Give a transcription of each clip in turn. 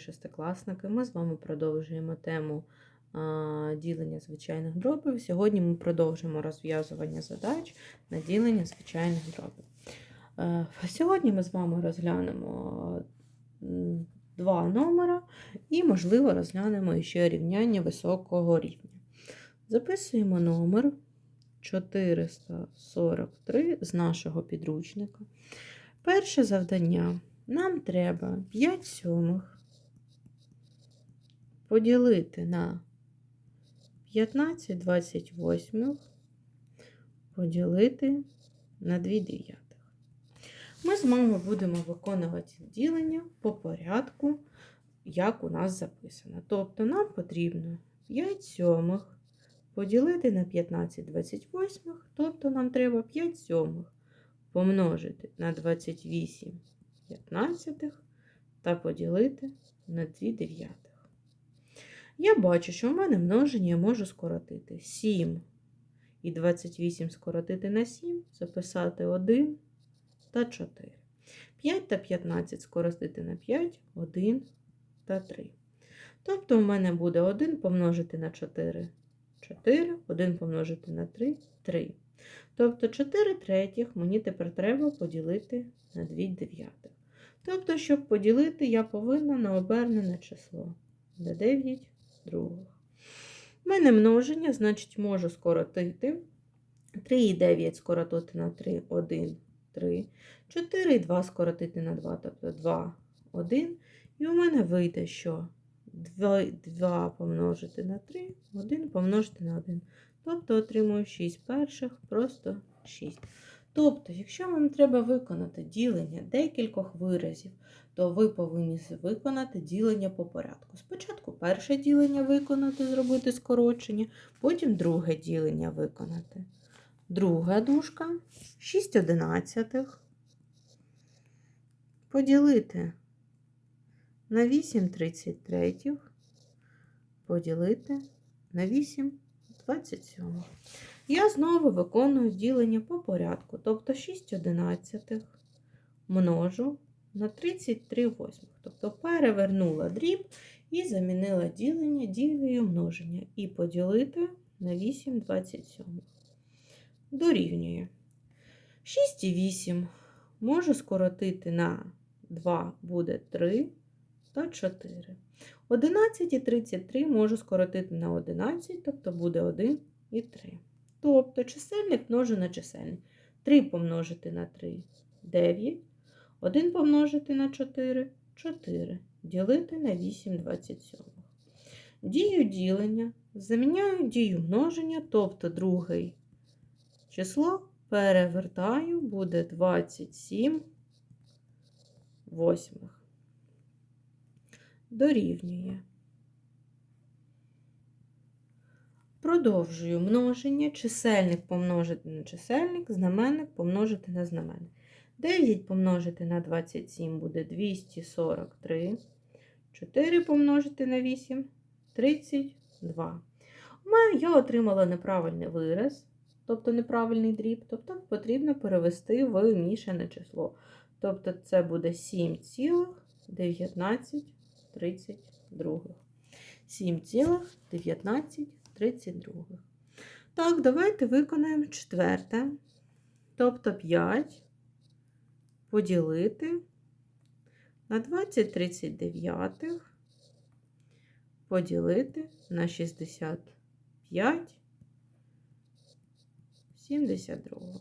шестикласники. Ми з вами продовжуємо тему ділення звичайних дробів. Сьогодні ми продовжимо розв'язування задач на ділення звичайних дробів. Е, Сьогодні ми з вами розглянемо два номера і, можливо, розглянемо ще рівняння високого рівня. Записуємо номер 443 з нашого підручника. Перше завдання. Нам треба 5 сьомих поділити на 15 28 поділити на 2 дев'ятих. Ми з вами будемо виконувати ділення по порядку, як у нас записано. Тобто нам потрібно 5 сьомих поділити на 15 28, тобто нам треба 5 сьомих помножити на 28 п'ятнадцятих та поділити на 2 дев'ятих. Я бачу, що в мене множення я можу скоротити 7 і 28 скоротити на 7, записати 1 та 4. 5 та 15 скоротити на 5, 1 та 3. Тобто в мене буде 1 помножити на 4, 4, 1 помножити на 3, 3. Тобто 4 третіх мені тепер треба поділити на 2 дев'ятих. Тобто, щоб поділити, я повинна на обернене число на 9 других. У мене множення, значить, можу скоротити 3 і 9 скоротити на 3, 1, 3, 4 і 2 скоротити на 2, тобто 2, 1. І у мене вийде, що 2, 2 помножити на 3, 1 помножити на 1. Тобто отримую 6 перших, просто 6. Тобто, якщо вам треба виконати ділення декількох виразів, то ви повинні виконати ділення по порядку. Спочатку перше ділення виконати, зробити скорочення, потім друге ділення виконати. Друга дужка 6 одинадцятих. Поділити на 8 33, поділити на 8 27. Я знову виконую ділення по порядку, тобто 6 одинадцятих множу на 33 восьмих. Тобто перевернула дріб і замінила ділення дією множення. І поділити на 8 27. Дорівнює. 6 і 8 можу скоротити на 2 буде 3 та 4. 11 і 33 можу скоротити на 11, тобто буде 1 і 3. Тобто чисельник множу на чисельник. 3 помножити на 3 9. 1 помножити на 4 4. Ділити на 8 27. Дію ділення заміняю дію множення, тобто друге число перевертаю, буде 27 восьмих. Дорівнює. Продовжую множення, чисельник помножити на чисельник, знаменник помножити на знаменник. 9 помножити на 27 буде 243. 4 помножити на 8 32. У мене я отримала неправильний вираз, тобто неправильний дріб, тобто потрібно перевести в мішане число. Тобто це буде 7,1932. 7,1932. Так, давайте виконаємо четверте. Тобто 5 поділити на 20 39 поділити на 65 72.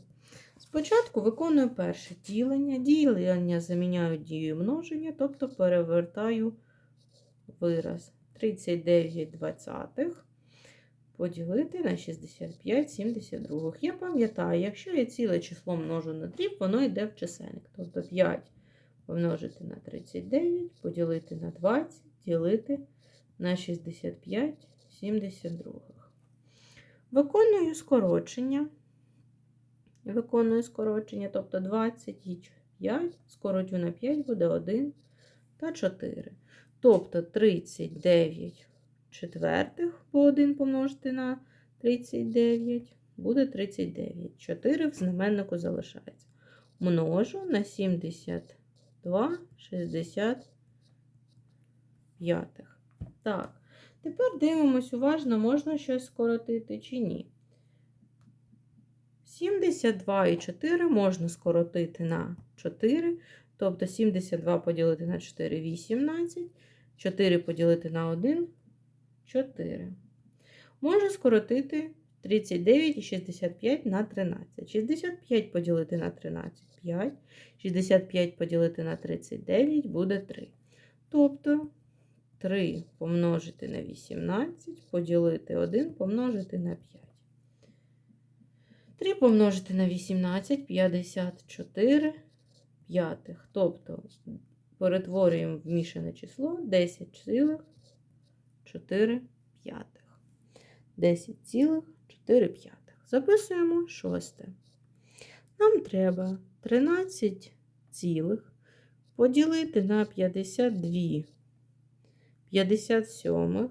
Спочатку виконую перше ділення. Ділення заміняю дією множення, тобто перевертаю вираз 39 двадцятих поділити на 65 72. Я пам'ятаю, якщо я ціле число множу на дріб, воно йде в чисельник. Тобто 5 помножити на 39, поділити на 20, ділити на 65 72. Виконую скорочення. Виконую скорочення, тобто 20 і 5, скоротю на 5 буде 1 та 4. Тобто 39 четвертих по 1 помножити на 39 буде 39. 4 в знаменнику залишається. Множу на 72, 65. Так, тепер дивимось уважно, можна щось скоротити чи ні. 72 і 4 можна скоротити на 4, тобто 72 поділити на 4 18, 4 поділити на 1 4. Можна скоротити 39 і 65 на 13. 65 поділити на 13 5. 65 поділити на 39 буде 3. Тобто 3 помножити на 18, поділити 1 помножити на 5. 3 помножити на 18 54 п'ятих. Тобто перетворюємо в мішане число 10,4 п'ятих. 10,4 п'ятих. Записуємо шосте. Нам треба 13 цілих поділити на 52 57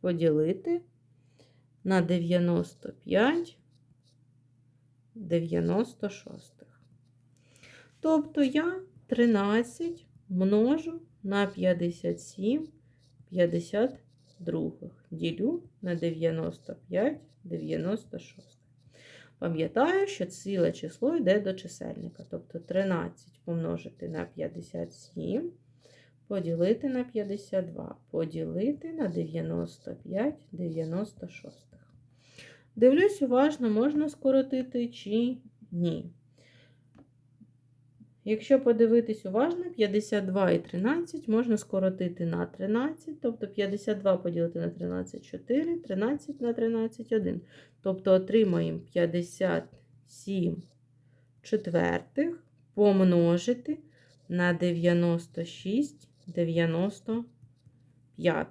поділити на 95 96. Тобто я 13 множу на 57 52. Ділю на 95 96. Пам'ятаю, що ціле число йде до чисельника. Тобто 13 помножити на 57, поділити на 52, поділити на 95 96. Дивлюсь уважно, можна скоротити чи ні. Якщо подивитись уважно, 52 і 13 можна скоротити на 13, тобто 52 поділити на 13 4, 13 на 13 1. Тобто отримаємо 57 четвертих помножити на 96 95.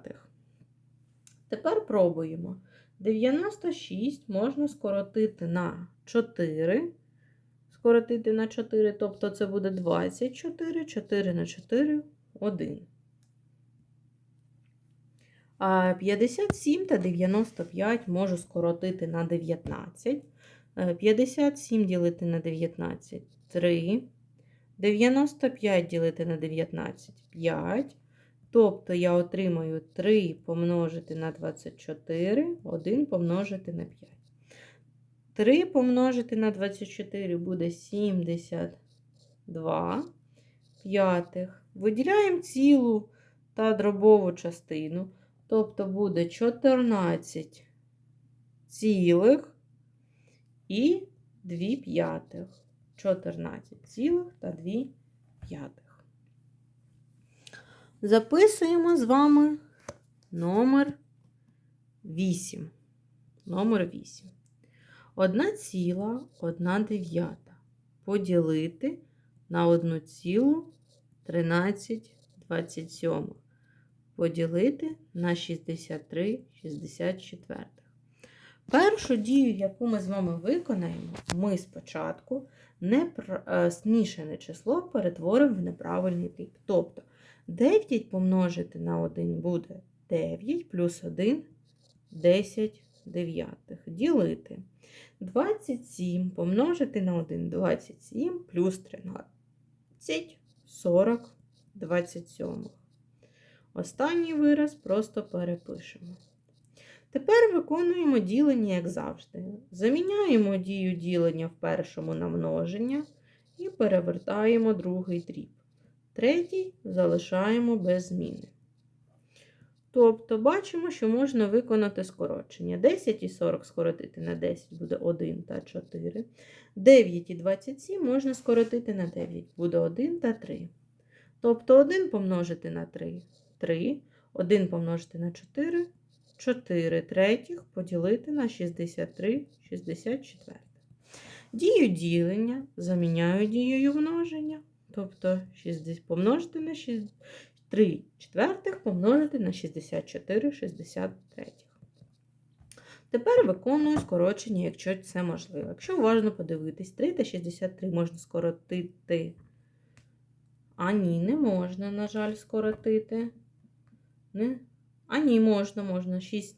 Тепер пробуємо. 96 можна скоротити на 4. Скоротити на 4, тобто це буде 24, 4 на 4, 1. А 57 та 95 можу скоротити на 19. 57 ділити на 19 3. 95 ділити на 19 5. Тобто я отримаю 3 помножити на 24, 1 помножити на 5. 3 помножити на 24 буде 72 п'ятих. Виділяємо цілу та дробову частину. Тобто буде 14 цілих і 2 п'ятих. 14 цілих та 2 п'ятих. Записуємо з вами номер 8. Номер 8. 1 ціла 1 дев'ята поділити на 1 цілу 13 27 поділити на 63 64. Першу дію, яку ми з вами виконаємо, ми спочатку не смішане число перетворимо в неправильний дріб. Тобто 9 помножити на 1 буде 9 плюс 1 10 дев'ятих. Ділити. 27 помножити на 1 27 плюс 13 40 27. Останній вираз просто перепишемо. Тепер виконуємо ділення, як завжди. Заміняємо дію ділення в першому на множення і перевертаємо другий дріб. Третій залишаємо без зміни. Тобто бачимо, що можна виконати скорочення. 10 і 40 скоротити на 10 буде 1 та 4. 9 і 27 можна скоротити на 9, буде 1 та 3. Тобто 1 помножити на 3 3, 1 помножити на 4 4 третіх поділити на 63 64. Дію ділення заміняю дією множення. Тобто 60 помножити на 6, 3 четвертих помножити на 64 63. Тепер виконую скорочення, якщо це можливо. Якщо уважно подивитись, 3 та 63 можна скоротити. А ні, не можна, на жаль, скоротити. Не. А ні, можна, можна 6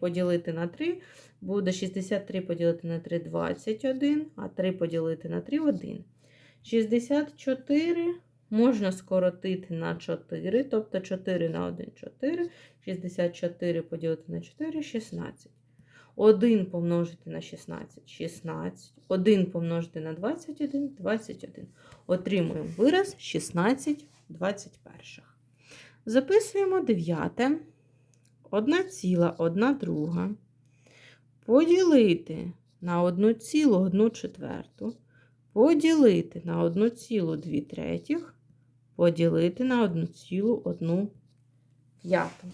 поділити на 3. Буде 63 поділити на 3 21, а 3 поділити на 3 1. 64 можна скоротити на 4, тобто 4 на 1 – 4, 64 поділити на 4 – 16. 1 помножити на 16 – 16, 1 помножити на 21 – 21. Отримуємо вираз 16 21. Записуємо 9. 1 ціла 1 друга. Поділити на 1 цілу 1 четверту. Поділити на 1 цілу 2 третіх. Поділити на 1 цілу 1 п'яту.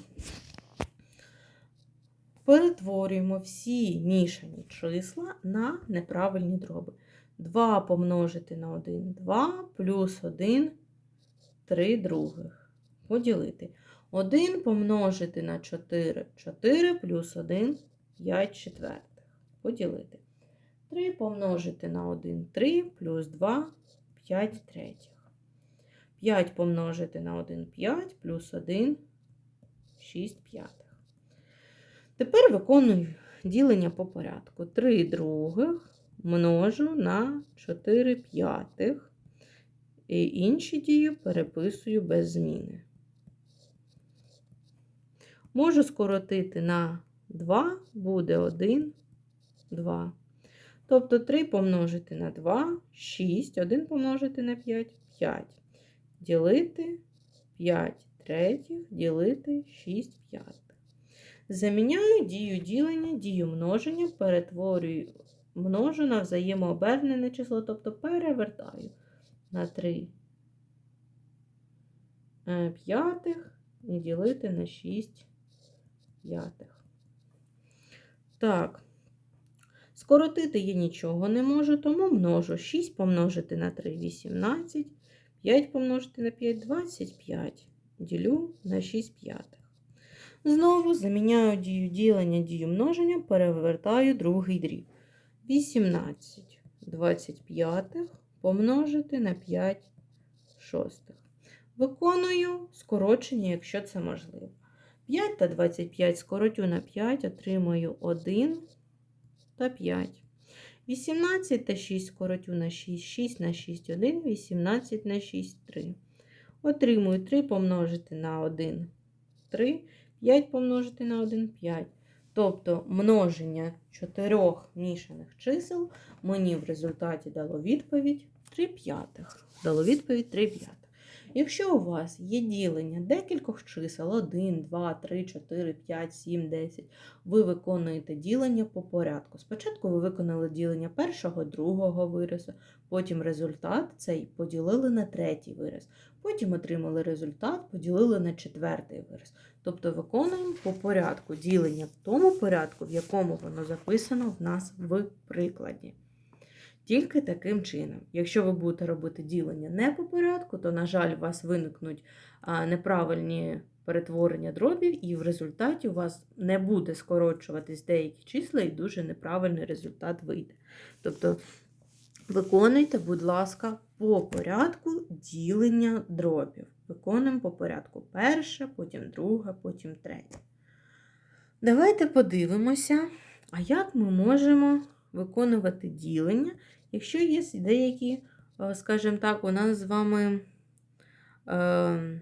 Перетворюємо всі мішані числа на неправильні дроби. 2 помножити на 1 2 плюс 1 3 других. Поділити. 1 помножити на 4 4 плюс 1 5 четвертих. Поділити. 3 помножити на 1 3 плюс 2 5 третіх. 5 помножити на 1 5 плюс 1 6 п'ятих. Тепер виконую ділення по порядку. 3 других множу на 4 п'ятих. І інші дії переписую без зміни. Можу скоротити на 2, буде 1, 2. Тобто 3 помножити на 2, 6, 1 помножити на 5, 5. Ділити 5 третіх, ділити 6 п'ятих. Заміняю дію ділення, дію множення, перетворюю множу на взаємообернене число, тобто перевертаю на 3 е, п'ятих і ділити на 6 п'ятих. Так, скоротити я нічого не можу, тому множу 6 помножити на 3 18, 5 помножити на 5 25. Ділю на 6 п'ятих. Знову заміняю дію ділення, дію множення, перевертаю другий дріб. 18 25 помножити на 5 шостих. Виконую скорочення, якщо це можливо. 5 та 25 скоротю на 5, отримаю 1 та 5. 18 та 6 скоротю на 6, 6 на 6, 1, 18 на 6, 3. Отримую 3 помножити на 1, 3, 5 помножити на 1, 5. Тобто множення чотирьох мішаних чисел мені в результаті дало відповідь 3 п'ятих. Дало відповідь 3 п'ятих. Якщо у вас є ділення декількох чисел 1, 2, 3, 4, 5, 7, 10, ви виконуєте ділення по порядку. Спочатку ви виконали ділення першого, другого виразу, потім результат цей поділили на третій вираз, потім отримали результат, поділили на четвертий вираз. Тобто виконуємо по порядку ділення в тому порядку, в якому воно записано в нас в прикладі. Тільки таким чином. Якщо ви будете робити ділення не по порядку, то, на жаль, у вас виникнуть неправильні перетворення дробів, і в результаті у вас не буде скорочуватись деякі числа, і дуже неправильний результат вийде. Тобто виконуйте, будь ласка, по порядку ділення дробів. Виконуємо по порядку перше, потім друге, потім третє. Давайте подивимося, а як ми можемо виконувати ділення, якщо є деякі, е, скажімо так, у нас з вами е,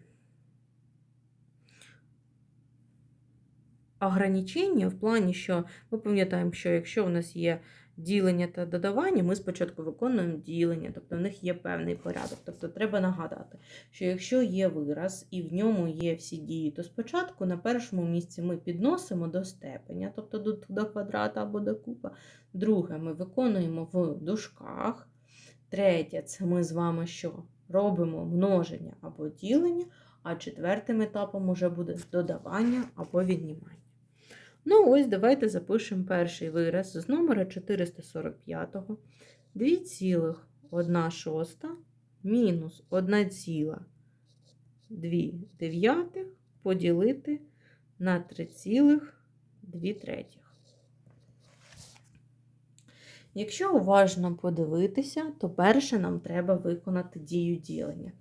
ограничення в плані, що ми пам'ятаємо, що якщо у нас є ділення та додавання, ми спочатку виконуємо ділення, тобто в них є певний порядок. Тобто треба нагадати, що якщо є вираз і в ньому є всі дії, то спочатку на першому місці ми підносимо до степеня, тобто до, до квадрата або до купа. Друге, ми виконуємо в дужках. Третє, це ми з вами що? Робимо множення або ділення, а четвертим етапом уже буде додавання або віднімання. Ну, ось давайте запишемо перший вираз з номера 445 2,1 мінус 1,2 поділити на 3,2 третіх. Якщо уважно подивитися, то перше нам треба виконати дію ділення.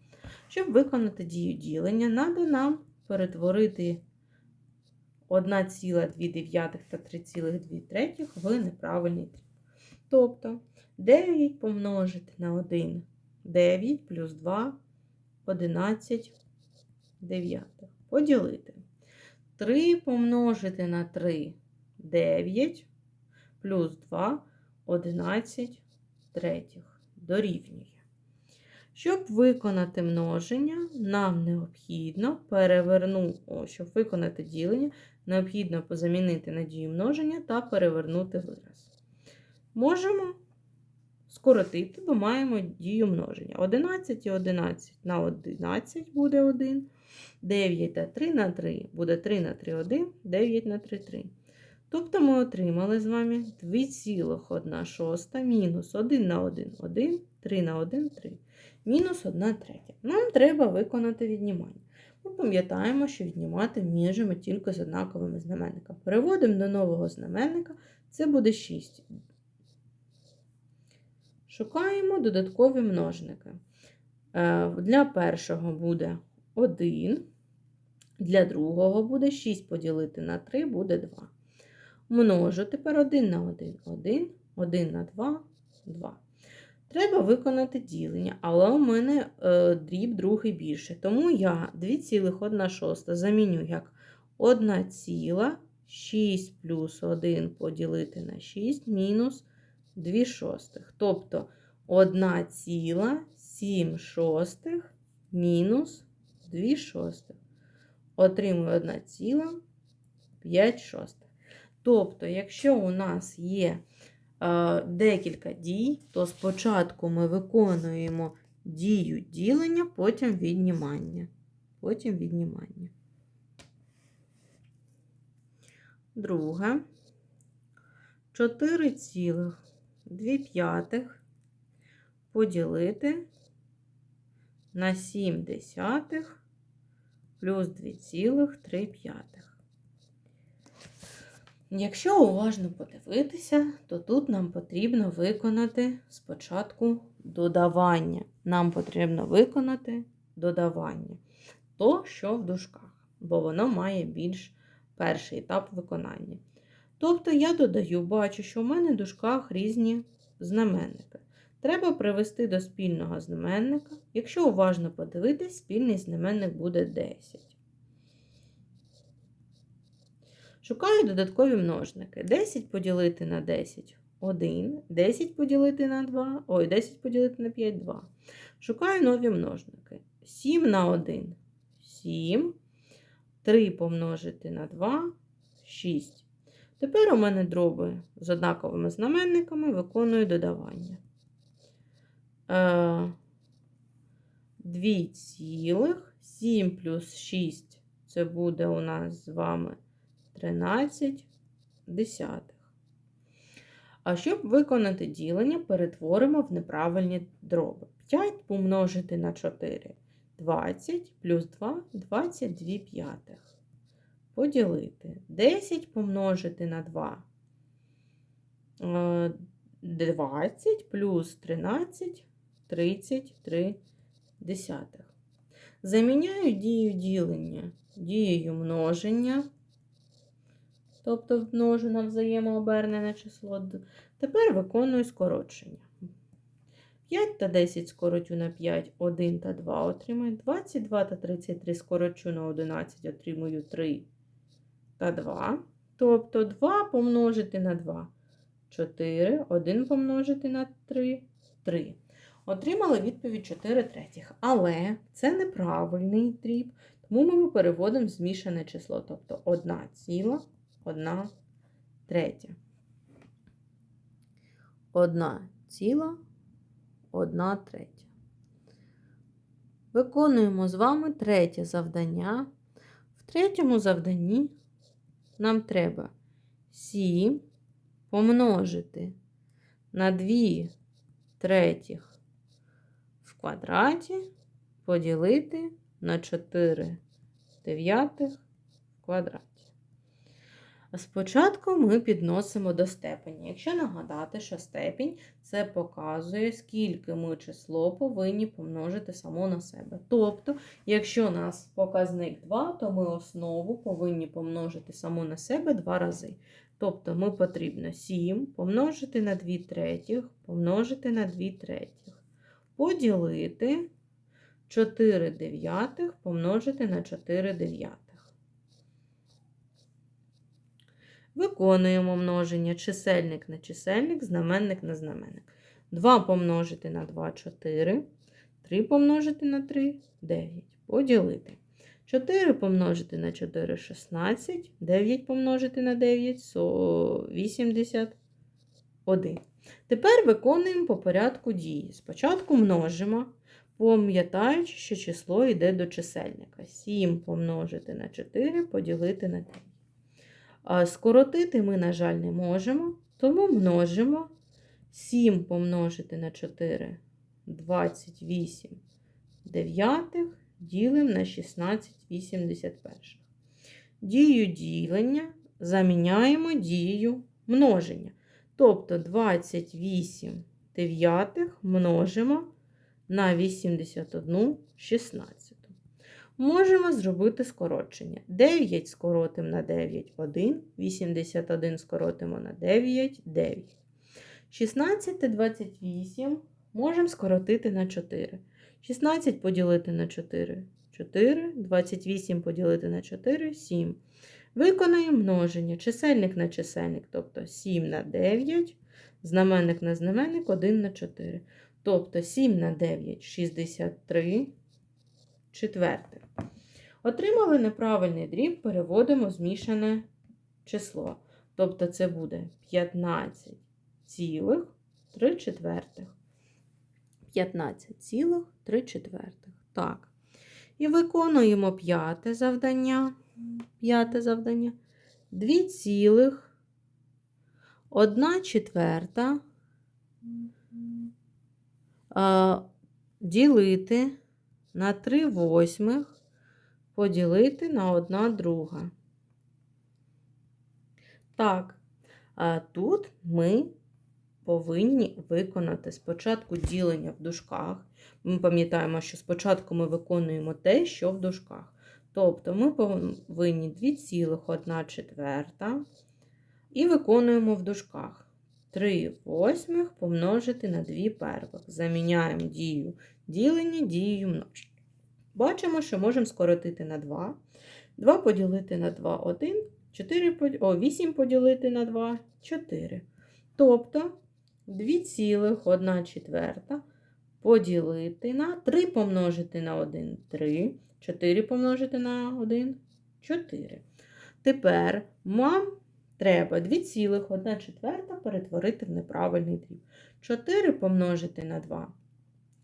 Щоб виконати дію ділення, треба нам перетворити 1,2 та 3,2 в неправильний дріб. Тобто 9 помножити на 1 9 плюс 2 11 дев'ятих. Поділити. 3 помножити на 3 9 плюс 2 11 третіх. Дорівнює. Щоб виконати множення, нам необхідно перевернути, щоб виконати ділення, необхідно позамінити на дію множення та перевернути вираз. Можемо скоротити, бо маємо дію множення. 11 і 11 на 11 буде 1. 9 та 3 на 3 буде 3 на 3 1, 9 на 3 3. Тобто ми отримали з вами 2,1 мінус 1 на 1 1, 3 на 1 3. Мінус 1 третя. Нам треба виконати віднімання. Ми пам'ятаємо, що віднімати можемо тільки з однаковими знаменниками. Переводимо до нового знаменника, це буде 6. Шукаємо додаткові множники. Е, Для першого буде 1, для другого буде 6 поділити на 3 буде 2. Множу тепер 1 на 1 1, 1 на 2 2. Треба виконати ділення, але у мене е, дріб другий більше. Тому я 2,1 заміню як 1,6 плюс 1 поділити на 6 мінус 2 шостих. Тобто 1,7 шостих мінус 2 шостих. Отримую 1,5 шостих. Тобто, якщо у нас є декілька дій, то спочатку ми виконуємо дію ділення, потім віднімання. Потім віднімання. Друге. 4,2 поділити на 7 десятих плюс 2,3. Якщо уважно подивитися, то тут нам потрібно виконати спочатку додавання. Нам потрібно виконати додавання. То, що в дужках, бо воно має більш перший етап виконання. Тобто я додаю, бачу, що в мене в дужках різні знаменники. Треба привести до спільного знаменника. Якщо уважно подивитись, спільний знаменник буде 10. Шукаю додаткові множники. 10 поділити на 10 1, 10 поділити на 2, ой, 10 поділити на 5 2. Шукаю нові множники. 7 на 1 7. 3 помножити на 2 6. Тепер у мене дроби з однаковими знаменниками виконую додавання. 2 цілих 7 плюс 6 це буде у нас з вами 13 десятих. А щоб виконати ділення, перетворимо в неправильні дроби. 5 помножити на 4 20 плюс 2 22 п'ятих. Поділити 10 помножити на 2 20 плюс 13 33 десятих. Заміняю дію ділення дією множення тобто множу на взаємообернене число. Тепер виконую скорочення. 5 та 10 скорочу на 5, 1 та 2 отримаю. 22 та 33 скорочу на 11, отримую 3 та 2. Тобто 2 помножити на 2 4, 1 помножити на 3 3. Отримали відповідь 4 третіх. Але це неправильний дріб, тому ми переводимо змішане число, тобто 1 ціла. 1 третя. Одна ціла, одна третя. Виконуємо з вами третє завдання. В третьому завданні нам треба 7 помножити на 2 третіх в квадраті поділити на 4 дев'ятих в квадраті. Спочатку ми підносимо до степені. Якщо нагадати, що степінь це показує, скільки ми число повинні помножити само на себе. Тобто, якщо у нас показник 2, то ми основу повинні помножити само на себе два рази. Тобто, ми потрібно 7 помножити на 2 третіх, помножити на 2 третіх, поділити 4 дев'ятих помножити на 4 дев'ятих. Виконуємо множення чисельник на чисельник, знаменник на знаменник. 2 помножити на 2 4. 3 помножити на 3 9. Поділити. 4 помножити на 4 16. 9 помножити на 9 81. Тепер виконуємо по порядку дії. Спочатку множимо, пам'ятаючи, що число йде до чисельника. 7 помножити на 4 поділити на 9. А Скоротити ми, на жаль, не можемо, тому множимо 7 помножити на 4 28 дев'ятих ділимо на 16 81. Дію ділення заміняємо дією множення. Тобто 28 дев'ятих множимо на 81 16. Можемо зробити скорочення. 9 скоротимо на 9 1, 81 скоротимо на 9 9. 16 та 28 можемо скоротити на 4. 16 поділити на 4 4, 28 поділити на 4 7. Виконаємо множення. Чисельник на чисельник, тобто 7 на 9, знаменник на знаменник 1 на 4. Тобто 7 на 9 63 четвертих. Отримали неправильний дріб, переводимо змішане число. Тобто це буде 15 цілих 3 четвертих. 15 цілих 3 четвертих. Так. І виконуємо п'яте завдання. П'яте завдання. 2 цілих 1 четверта ділити на 3 восьмих поділити на 1 друга. Так, а тут ми повинні виконати спочатку ділення в дужках. Ми пам'ятаємо, що спочатку ми виконуємо те, що в дужках. Тобто ми повинні 2,1 четверта і виконуємо в дужках 3 восьмих помножити на 2 первих. Заміняємо дію ділення дією множення. Бачимо, що можемо скоротити на 2. 2 поділити на 2 1, 4, о, 8 поділити на 2 4. Тобто 2,1 четверта поділити на 3 помножити на 1 3, 4 помножити на 1 4. Тепер нам треба 2,1 четверта перетворити в неправильний дріб. 4 помножити на 2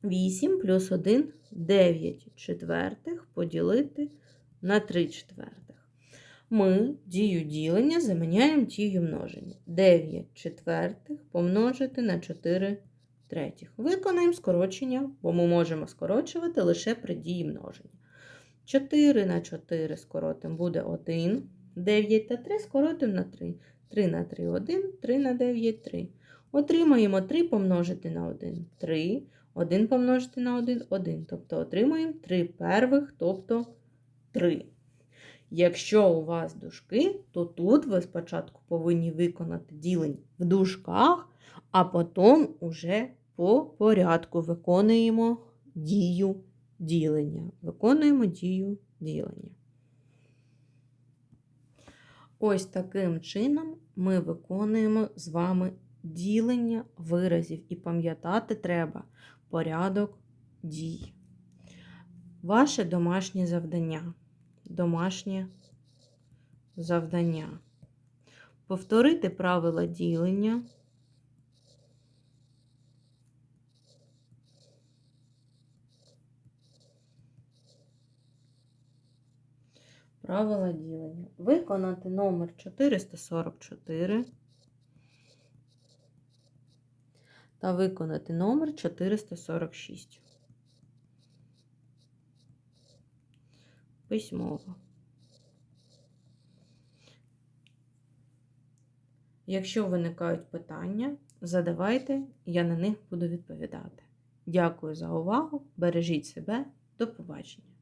8 плюс 1 9 четвертих поділити на 3 четвертих. Ми дію ділення заміняємо дію множення. 9 четвертих помножити на 4 третіх. Виконаємо скорочення, бо ми можемо скорочувати лише при дії множення. 4 на 4 скоротимо буде 1. 9 та 3 скоротимо на 3. 3 на 3 1, 3 на 9 3. Отримаємо 3 помножити на 1 3. 1 помножити на 1 1. Тобто отримаємо 3 первих, тобто 3. Якщо у вас дужки, то тут ви спочатку повинні виконати ділення в дужках, а потім уже по порядку виконуємо дію ділення. Виконуємо дію ділення. Ось таким чином ми виконуємо з вами ділення виразів. І пам'ятати треба порядок дій. Ваше домашнє завдання. Домашнє завдання. Повторити правила ділення. Правила ділення. Виконати номер 444 та виконати номер 446. Письмово. Якщо виникають питання, задавайте, я на них буду відповідати. Дякую за увагу. Бережіть себе. До побачення.